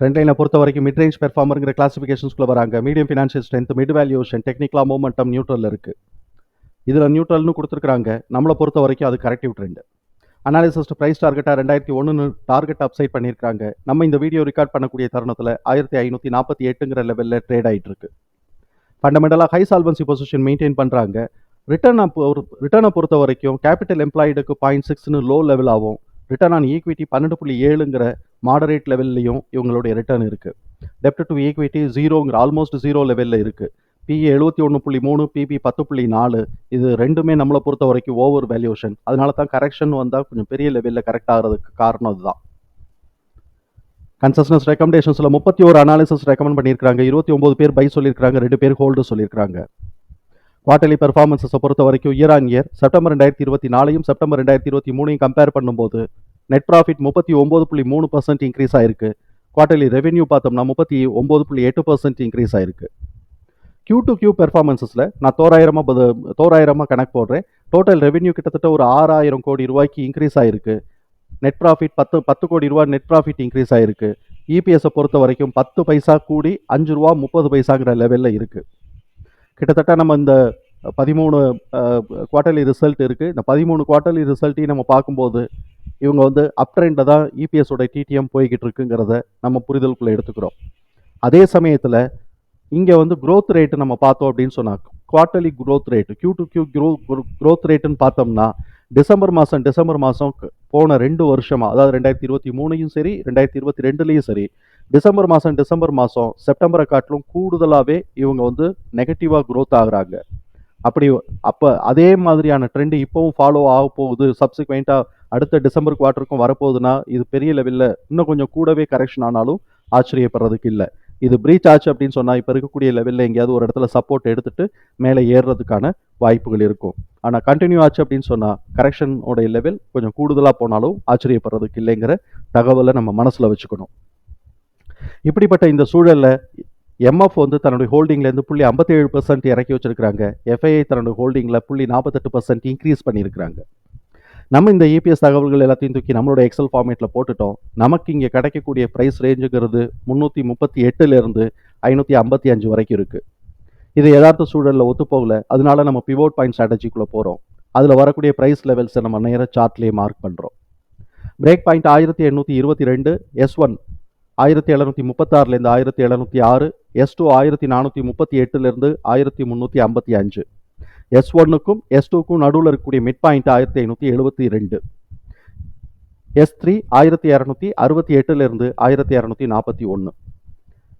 Rent லைனை பொறுத்த வரைக்கும் மிட் ரேஞ்ச் பெர்ஃபார்மருங்கிற கிளாசிஃபிகேஷன்ஸ்குள்ள வராங்க. Medium financial strength mid valuation டெக்னிக்கலாக மூமெண்டம் நியூட்ரல் இருக்குது இதில் நியூட்ரல்னு கொடுத்துருக்குறாங்க. நம்மளை பொறுத்த வரைக்கும் அது கரெக்டிவ் ட்ரெண்ட் அனாலிசிஸ்ட் ப்ரைஸ் டார்கெட்டாக ரெண்டாயிரத்தி ஒன்றுன்னு டார்கெட் அப்சைட் பண்ணியிருக்காங்க நம்ம இந்த வீடியோ ரெக்கார்ட் பண்ணக்கூடிய தருணத்தில் ஆயிரத்தி ஐநூற்றி நாற்பத்தி எட்டுங்கிற லெவலில் ட்ரேட் ஆகிட்டு இருக்கு ஃபண்டமெண்டலாக ஹை சால்வன்சி பொசிஷன் மெயின்டைன் பண்ணுறாங்க ரிட்டர்னை ரிட்டர்னை பொறுத்த வரைக்கும் கேபிட்டல் எம்ப்ளாய்டுக்கு பாயிண்ட் சிக்ஸ்னு லோ லெவல் ஆகும் ரிட்டர்ன் ஆன் ஈக்விட்டி பன்னெண்டு புள்ளி ஏழுங்கிற மாடரேட் லெவல்லையும் இவங்களுடைய ரிட்டர்ன் இருக்குது டெப்ட் டு ஈக்விட்டி ஜீரோங்கிற ஆல்மோஸ்ட் ஜீரோ லெவலில் இருக்குது பிஏ எழுபத்தி ஒன்று புள்ளி மூணு பிபி பத்து புள்ளி நாலு இது ரெண்டுமே நம்மளை பொறுத்த வரைக்கும் ஓவர் வேல்யூஷன் அதனால தான் கரெக்ஷன் வந்தால் கொஞ்சம் பெரிய லெவலில் கரெக்ட் ஆகிறதுக்கு காரணம் அதுதான். கன்சஸ்னஸ் ரெக்கமெண்டேஷன்ஸில் முப்பத்தி ஒரு அனாலிசிஸ் ரெக்கமெண்ட் பண்ணியிருக்காங்க இருபத்தி ஒம்பது பேர் பை சொல்லியிருக்காங்க ரெண்டு பேர் ஹோல்டு சொல்லியிருக்காங்க குவார்டர்லி பெர்ஃபார்மன்ஸை பொறுத்த வரைக்கும் இயர் ஆன் இயர் செப்டம்பர் ரெண்டாயிரத்தி இருபத்தி நாலையும் செப்டம்பர் ரெண்டாயிரத்தி இருபத்தி மூணையும் கம்பேர் பண்ணும்போது நெட் ப்ராஃபிட் முப்பத்தி ஒம்பது புள்ளி மூணு பர்சன்ட் இன்க்ரீஸ் ஆயிருக்கு. குவார்டர்லி ரெவென்யூ பார்த்தோம்னா முப்பத்தி ஒம்பது புள்ளி எட்டு பர்சன்ட் இன்க்ரீஸ் ஆயிருக்கு. கியூ டு கியூ பெர்ஃபார்மன்ஸஸில் நான் தோராயிரமாக பது தோராயிரமாக கணக்கு போடுறேன். டோட்டல் ரெவென்யூ கிட்டத்தட்ட ஒரு ஆறாயிரம் கோடி ரூபாய்க்கு இன்க்ரீஸ் ஆயிருக்கு. நெட் ப்ராஃபிட் பத்து பத்து கோடி ரூபா நெட் ப்ராஃபிட் இன்க்ரீஸ் ஆயிருக்கு. இபிஎஸை பொறுத்த வரைக்கும் பத்து பைசா கூடி அஞ்சு ரூபா முப்பது பைசாங்கிற லெவலில் இருக்குது கிட்டத்தட்ட நம்ம இந்த பதிமூணு குவார்ட்டர்லி ரிசல்ட் இருக்குது இந்த பதிமூணு குவார்ட்டர்லி ரிசல்ட்டையும் நம்ம பார்க்கும்போது இவங்க வந்து அப் ட்ரெண்டில் தான் இபிஎஸோட டிடிஎம் போய்கிட்டு இருக்குங்கிறத நம்ம புரிதலுக்குள்ளே எடுத்துக்கிறோம். அதே சமயத்தில் இங்கே வந்து க்ரோத் ரேட்டு நம்ம பார்த்தோம் அப்படின்னு சொன்னால் quarterly growth rate Q to Q grow growth ரேட்டுன்னு பார்த்தோம்னா டிசம்பர் மாதம் டிசம்பர் மாதம் போன ரெண்டு வருஷமாக அதாவது ரெண்டாயிரத்தி இருபத்தி மூணையும் சரி ரெண்டாயிரத்தி இருபத்தி ரெண்டுலேயும் சரி டிசம்பர் மாதம் டிசம்பர் மாதம் செப்டம்பரை காட்டிலும் கூடுதலாகவே இவங்க வந்து நெகட்டிவாக க்ரோத் ஆகுறாங்க. அப்படி அப்போ அதே மாதிரியான ட்ரெண்டு இப்போவும் ஃபாலோ ஆக போகுது. சப்சிக்வெண்ட்டாக அடுத்த டிசம்பர் குவார்ட்டருக்கும் வரப்போகுதுன்னா இது பெரிய லெவலில் இன்னும் கொஞ்சம் கூடவே கரெக்ஷன் ஆனாலும் ஆச்சரியப்படுறதுக்கு இல்லை. இது பிரீச் ஆச்சு அப்படின்னு சொன்னால் இப்போ இருக்கக்கூடிய லெவலில் எங்கேயாவது ஒரு இடத்துல சப்போர்ட் எடுத்துட்டு மேலே ஏறுறதுக்கான வாய்ப்புகள் இருக்கும். ஆனால் கண்டினியூ ஆச்சு அப்படின்னு சொன்னால் கரெக்ஷனோடைய லெவல் கொஞ்சம் கூடுதலாக போனாலும் ஆச்சரியப்படுறதுக்கு இல்லைங்கிற தகவலை நம்ம மனசில் வச்சுக்கணும். இப்படிப்பட்ட இந்த சூழலில் எம்எஃப் வந்து தன்னுடைய ஹோல்டிங்லேருந்து புள்ளி ஐம்பத்தேழு பர்சன்ட் இறக்கி வச்சிருக்காங்க எஃப்ஐஐ தன்னுடைய ஹோல்டிங்கில் புள்ளி நாற்பத்தெட்டு பர்சன்ட் இன்க்ரீஸ் பண்ணியிருக்கிறாங்க. நம்ம இந்த இபிஎஸ் தகவல்கள் எல்லாத்தையும் தூக்கி நம்மளோட எக்ஸல் ஃபார்மேட்டில் போட்டுட்டோம். நமக்கு இங்கே கிடைக்கக்கூடிய ப்ரைஸ் ரேஞ்சுங்கிறது முந்நூற்றி முப்பத்தி எட்டுலேருந்து ஐநூற்றி ஐம்பத்தி அஞ்சு வரைக்கும் இருக்குது இது யதார்த்த சூழலில் ஒத்துப்போகல. அதனால நம்ம பிவோட் பாயிண்ட் ஸ்ட்ராட்டஜிக்குள்ளே போகிறோம் அதில் வரக்கூடிய ப்ரைஸ் லெவல்ஸை நம்ம நேராக சார்ட்லேயே மார்க் பண்ணுறோம் பிரேக் பாயிண்ட் ஆயிரத்தி எண்ணூற்றி இருபத்தி ரெண்டு எஸ் ஒன் ஆயிரத்தி எழுநூற்றி முப்பத்தாறுலேருந்து ஆயிரத்தி எழுநூற்றி ஆறு எஸ் டூ ஆயிரத்தி நானூற்றி முப்பத்தி எட்டுலேருந்து ஆயிரத்தி முந்நூற்றி ஐம்பத்தி அஞ்சு. எஸ் ஒன்னுக்கும் எஸ் டூக்கும் நடுவில் இருக்கக்கூடிய மிட் பாயிண்ட் ஆயிரத்தி ஐநூற்றி எழுபத்தி ரெண்டு. எஸ் த்ரீ ஆயிரத்தி இரநூத்தி அறுபத்தி எட்டுலேருந்து ஆயிரத்தி இரநூத்தி நாற்பத்தி ஒன்று.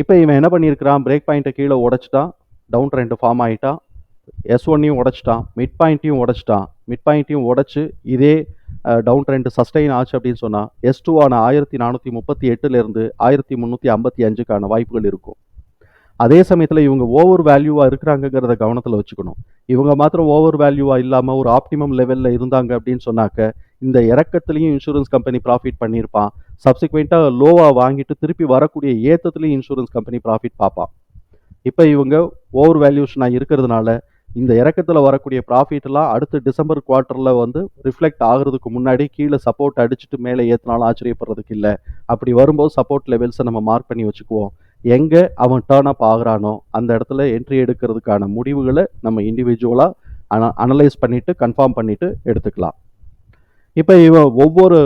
இப்போ இவன் என்ன பண்ணியிருக்கிறான்? பிரேக் பாயிண்ட்டை கீழே உடைச்சிட்டான் டவுன் ட்ரெண்ட் ஃபார்ம் ஆகிட்டான் எஸ் ஒன்னையும் உடைச்சிட்டான் மிட் பாயிண்ட்டையும் உடைச்சிட்டான். மிட் பாயிண்ட்டையும் உடச்சி இதே டவுன் ட்ரெண்ட் சஸ்டெயின் ஆச்சு அப்படின்னு சொன்னால் எஸ் டூவான ஆயிரத்தி நானூற்றி முப்பத்தி எட்டுலேருந்து ஆயிரத்தி முந்நூற்றி ஐம்பத்தி அஞ்சுக்கான வாய்ப்புகள் இருக்கும். அதே சமயத்தில் இவங்க ஓவர் வேல்யூவாக இருக்கிறாங்கங்கிறத கவனத்தில் வச்சுக்கணும். இவங்க மாத்திரம் ஓவர் வேல்யூவாக இல்லாமல் ஒரு ஆப்டிமம் லெவலில் இருந்தாங்க அப்படின்னு சொன்னாக்க இந்த இறக்கத்துலேயும் இன்சூரன்ஸ் கம்பெனி ப்ராஃபிட் பண்ணியிருப்பான். சப்சிக்வெண்ட்டாக லோவாக வாங்கிட்டு திருப்பி வரக்கூடிய ஏற்றத்துலேயும் இன்சூரன்ஸ் கம்பெனி ப்ராஃபிட் பார்ப்பான். இப்போ இவங்க ஓவர் வேல்யூஷனாக இருக்கிறதுனால இந்த இறக்கத்தில் வரக்கூடிய ப்ராஃபிட்லாம் அடுத்த டிசம்பர் குவார்ட்டரில் வந்து ரிஃப்ளெக்ட் ஆகுறதுக்கு முன்னாடி கீழே சப்போர்ட் அடிச்சுட்டு மேலே ஏற்றினாலும் ஆச்சரியப்படுறதுக்கு இல்லை. அப்படி வரும்போது சப்போர்ட் லெவல்ஸை நம்ம மார்க் பண்ணி வச்சுக்குவோம். எங்கே அவன் டேர்ன் அப் ஆகுறானோ அந்த இடத்துல என்ட்ரி எடுக்கிறதுக்கான முடிவுகளை நம்ம இண்டிவிஜுவலாக அன அனலைஸ் பண்ணிவிட்டு கன்ஃபார்ம் பண்ணிவிட்டு எடுத்துக்கலாம். இப்போ இவன் ஒவ்வொரு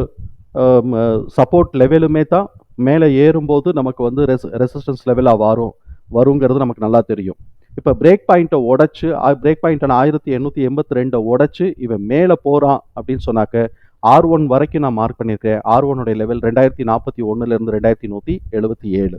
சப்போர்ட் லெவலுமே தான் மேலே ஏறும்போது நமக்கு வந்து ரெஸ் ரெசிஸ்டன்ஸ் லெவலாக வரும் வருங்கிறது நமக்கு நல்லா தெரியும். இப்போ பிரேக் பாயிண்ட்டை உடச்சி பிரேக் பாயிண்ட்டை ஆயிரத்தி எண்ணூற்றி எண்பத்தி ரெண்டை உடச்சி இவன் மேலே போகிறான் அப்படின்னு சொன்னாக்க ஆர் ஒன் வரைக்கும் நான் மார்க் பண்ணியிருக்கேன். ஆர் ஒன்னுடைய லெவல் ரெண்டாயிரத்தி நாற்பத்தி ஒன்றுலேருந்து ரெண்டாயிரத்தி நூற்றி எழுபத்தி ஏழு.